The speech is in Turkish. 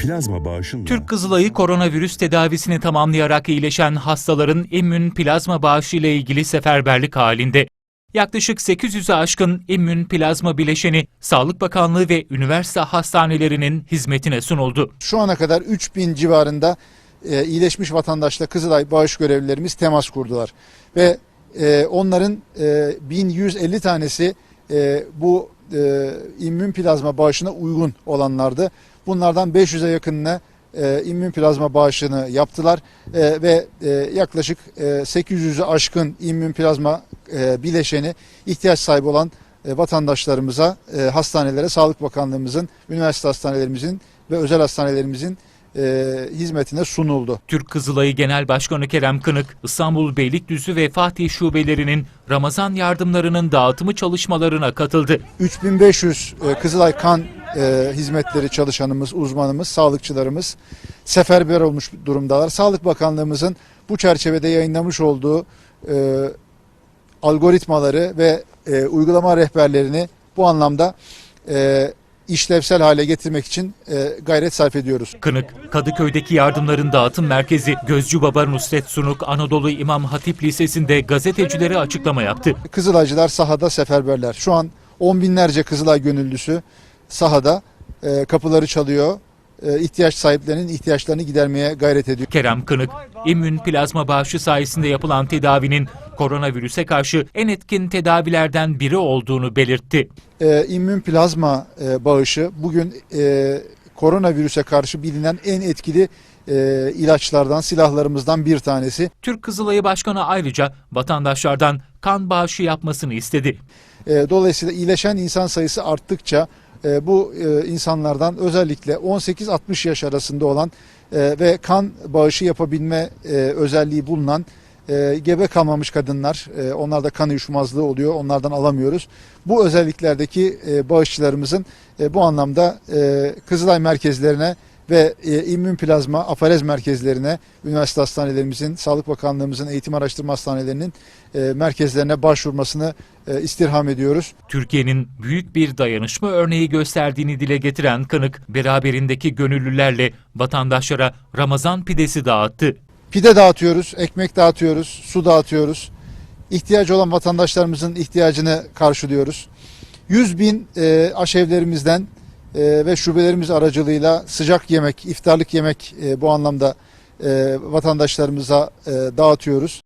plazma bağışınla Türk Kızılayı koronavirüs tedavisini tamamlayarak iyileşen hastaların immün plazma bağışı ile ilgili seferberlik halinde. Yaklaşık 800'e aşkın immün plazma bileşeni Sağlık Bakanlığı ve üniversite hastanelerinin hizmetine sunuldu. Şu ana kadar 3000 civarında e, iyileşmiş vatandaşla Kızılay bağış görevlilerimiz temas kurdular. Ve e, onların e, 1150 tanesi e, bu e, immün plazma bağışına uygun olanlardı. Bunlardan 500'e yakınına e, immün plazma bağışını yaptılar E, ve e, yaklaşık e, 800'ü aşkın immün plazma e, bileşeni ihtiyaç sahibi olan e, vatandaşlarımıza, e, hastanelere, Sağlık Bakanlığımızın, üniversite hastanelerimizin ve özel hastanelerimizin e, hizmetine sunuldu. Türk Kızılayı Genel Başkanı Kerem Kınık, İstanbul Beylikdüzü ve Fatih şubelerinin Ramazan yardımlarının dağıtımı çalışmalarına katıldı. 3500 e, Kızılay kan e, hizmetleri çalışanımız, uzmanımız, sağlıkçılarımız seferber olmuş durumdalar. Sağlık Bakanlığımızın bu çerçevede yayınlamış olduğu e, algoritmaları ve e, uygulama rehberlerini bu anlamda e, işlevsel hale getirmek için e, gayret sarf ediyoruz. Kınık, Kadıköy'deki yardımların dağıtım merkezi Gözcü Baba Nusret Sunuk Anadolu İmam Hatip Lisesi'nde gazetecilere açıklama yaptı. Kızılaycılar sahada seferberler. Şu an on binlerce Kızılay gönüllüsü sahada e, kapıları çalıyor. E, ihtiyaç sahiplerinin ihtiyaçlarını gidermeye gayret ediyor. Kerem Kınık, immün plazma bağışı sayesinde yapılan tedavinin koronavirüse karşı en etkin tedavilerden biri olduğunu belirtti. E, immün plazma e, bağışı bugün e, koronavirüse karşı bilinen en etkili e, ilaçlardan, silahlarımızdan bir tanesi. Türk Kızılayı Başkanı ayrıca vatandaşlardan kan bağışı yapmasını istedi. E, dolayısıyla iyileşen insan sayısı arttıkça e, bu e, insanlardan özellikle 18-60 yaş arasında olan e, ve kan bağışı yapabilme e, özelliği bulunan e, gebe kalmamış kadınlar, e, onlarda kan uyuşmazlığı oluyor, onlardan alamıyoruz. Bu özelliklerdeki bağışçılarımızın bu anlamda Kızılay merkezlerine ve e, immün plazma afarez merkezlerine, üniversite hastanelerimizin, Sağlık Bakanlığımızın eğitim araştırma hastanelerinin e, merkezlerine başvurmasını e, istirham ediyoruz. Türkiye'nin büyük bir dayanışma örneği gösterdiğini dile getiren Kınık, beraberindeki gönüllülerle vatandaşlara Ramazan pidesi dağıttı. Pide dağıtıyoruz, ekmek dağıtıyoruz, su dağıtıyoruz. İhtiyacı olan vatandaşlarımızın ihtiyacını karşılıyoruz. 100 bin e, aşevlerimizden e, ve şubelerimiz aracılığıyla sıcak yemek, iftarlık yemek e, bu anlamda e, vatandaşlarımıza e, dağıtıyoruz.